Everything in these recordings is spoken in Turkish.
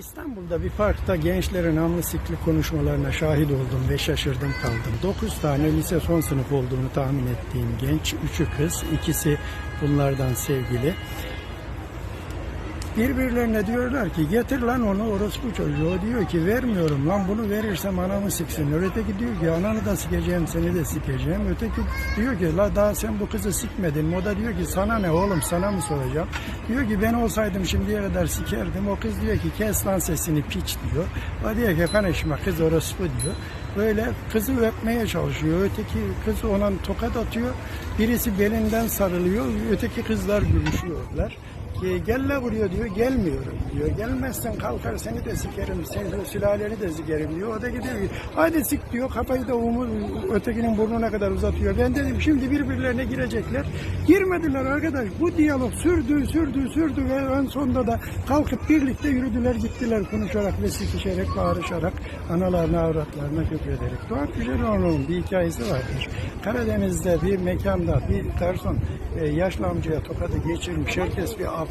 İstanbul'da bir parkta gençlerin namlı sikli konuşmalarına şahit oldum ve şaşırdım kaldım. 9 tane lise son sınıf olduğunu tahmin ettiğim genç, üçü kız, ikisi bunlardan sevgili. Birbirlerine diyorlar ki getir lan onu orospu çocuğu. O diyor ki vermiyorum lan bunu verirsem anamı siksin. Öteki diyor ki ananı da sikeceğim seni de sikeceğim. Öteki diyor ki la daha sen bu kızı sikmedin. O da diyor ki sana ne oğlum sana mı soracağım. Diyor ki ben olsaydım şimdiye kadar sikerdim. O kız diyor ki kes lan sesini piç diyor. O diyor ki konuşma kız orospu diyor. Böyle kızı öpmeye çalışıyor. Öteki kız ona tokat atıyor. Birisi belinden sarılıyor. Öteki kızlar gülüşüyorlar. Ki gel la buraya diyor gelmiyorum diyor. Gelmezsen kalkar seni de sikerim, seni sülaleni de sikerim diyor. O da gidiyor hadi sik diyor. Kafayı da umur, ötekinin burnuna kadar uzatıyor. Ben dedim şimdi birbirlerine girecekler. Girmediler arkadaş. Bu diyalog sürdü, sürdü, sürdü ve en sonunda da kalkıp birlikte yürüdüler gittiler konuşarak ve sikişerek, bağırışarak, analarına, avratlarına küfrederek. Doğan Güzeloğlu'nun bir hikayesi vardır. Karadeniz'de bir mekanda bir garson e, yaşlı amcaya tokadı geçirmiş. Herkes bir af,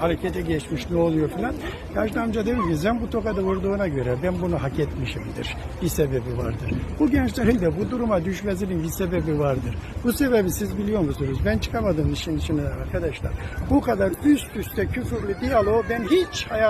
harekete geçmiş ne oluyor filan. Yaşlı amca demiş ki sen bu tokadı vurduğuna göre ben bunu hak etmişimdir. Bir sebebi vardır. Bu gençlerin de bu duruma düşmesinin bir sebebi vardır. Bu sebebi siz biliyor musunuz? Ben çıkamadım işin içine arkadaşlar. Bu kadar üst üste küfürlü diyaloğu ben hiç hayal